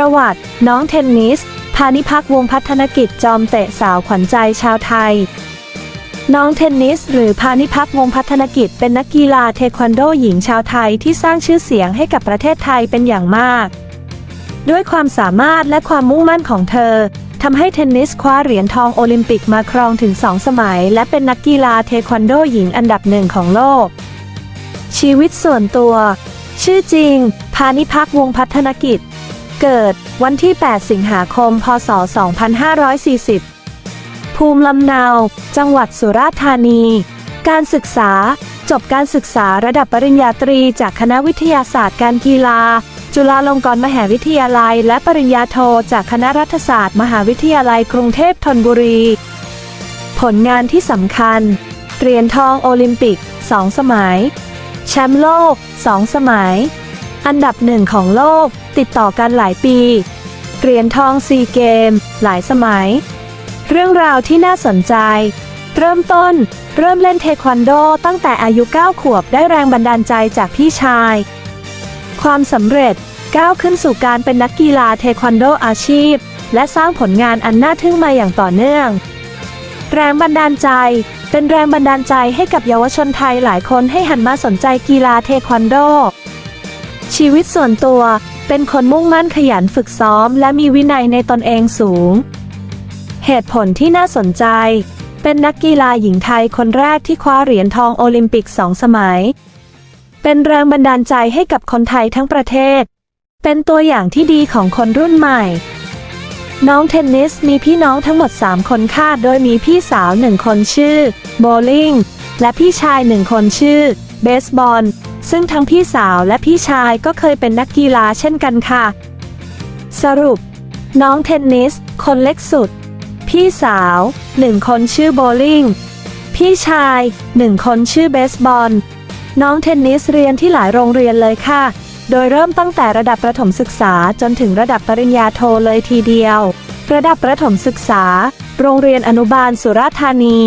ประวัติ น้องเทนนิส พานิพักวงพัฒนกิจจอมเตะสาวขวัญใจชาวไทย น้องเทนนิส หรือพานิพักวงพัฒนกิจเป็นนักกีฬาเทควันโดหญิงชาวไทยที่สร้างชื่อเสียงให้กับประเทศไทยเป็นอย่างมาก ด้วยความสามารถและความมุ่งมั่นของเธอทำให้เทนนิสคว้าเหรียญทองโอลิมปิกมาครองถึง2สมัย และเป็นนักกีฬาเทควันโดหญิงอันดับหนึ่งของโลก ชีวิตส่วนตัว ชื่อจริง พานิพักวงพัฒนกิจ เกิด วันที่ 8 สิงหาคม พศ 2540 ภูมิลำเนา จังหวัดสุราษฎร์ธานี การศึกษา จบการศึกษาระดับปริญญาตรี จากคณะวิทยาศาสตร์การกีฬา จุฬาลงกรณ์มหาวิทยาลัย และปริญญาโทจากคณะรัฐศาสตร์ มหาวิทยาลัยกรุงเทพธนบุรี ผลงานที่สำคัญ เหรียญทองโอลิมปิก 2 สมัย แชมป์โลก 2 สมัย อันดับหนึ่งของโลก ติดต่อกันหลายปี เหรียญทองซีเกม หลายสมัย เรื่องราวที่น่าสนใจ เริ่มต้น เริ่มเล่นเทควันโดตั้งแต่อายุ 9 ขวบได้แรงบันดาลใจจากพี่ชาย ความสำเร็จก้าวขึ้นสู่การเป็นนักกีฬาเทควันโดอาชีพ และสร้างผลงานอันน่าทึ่งมาอย่างต่อเนื่อง แรงบันดาลใจเป็นแรงบันดาลใจให้กับเยาวชนไทยหลายคนให้หันมาสนใจกีฬาเทควันโด ชีวิตส่วนตัว เป็นคนมุ่งมั่นขยันฝึกซ้อม และมีวินัยในตนเองสูง เหตุผลที่น่าสนใจ เป็นนักกีฬาหญิงไทยคนแรกที่คว้าเหรียญทองโอลิมปิกสองสมัย เป็นแรงบันดาลใจให้กับคนไทยทั้งประเทศ เป็นตัวอย่างที่ดีของคนรุ่นใหม่ น้องเทนนิสมีพี่น้องทั้งหมด 3 คนค่ะโดยมีพี่สาวหนึ่งคนชื่อ โบลิ่งและพี่ชายหนึ่งคนชื่อ เบสบอล ซึ่งทั้งพี่สาวและพี่ชายก็เคยเป็นนักกีฬาเช่นกันค่ะ สรุป น้องเทนนิส คนเล็กสุด พี่สาวหนึ่งคนชื่อโบลิ่งพี่ชายหนึ่งคนชื่อเบสบอล น้องเทนนิสเรียนที่หลายโรงเรียนเลยค่ะ โดยเริ่มตั้งแต่ระดับประถมศึกษาจนถึงระดับปริญญาโทเลยทีเดียว ระดับประถมศึกษา โรงเรียนอนุบาลสุราษฎร์ธานี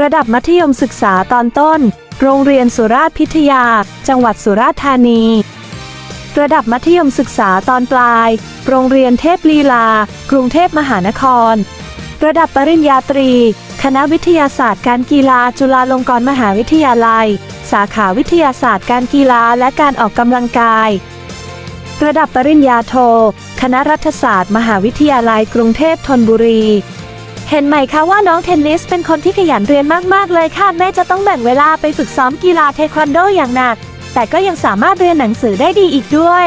ระดับมัธยมศึกษาตอนต้น โรงเรียนสุราษฎร์พิทยา จังหวัดสุราษฎร์ธานี ระดับมัธยมศึกษาตอนปลาย โรงเรียนเทพลีลา กรุงเทพมหานคร ระดับปริญญาตรี คณะวิทยาศาสตร์การกีฬาจุฬาลงกรณ์มหาวิทยาลัย สาขาวิทยาศาสตร์การกีฬาและการออกกำลังกาย ระดับปริญญาโท คณะรัฐศาสตร์ มหาวิทยาลัยกรุงเทพธนบุรี เห็นไหมคะว่าน้องเทนนิสเป็นคนที่ขยันเรียนมากๆเลยค่ะแม่จะต้องแบ่งเวลาไปฝึกซ้อมกีฬาเทควันโดอย่างหนัก แต่ก็ยังสามารถเรียนหนังสือได้ดีอีกด้วย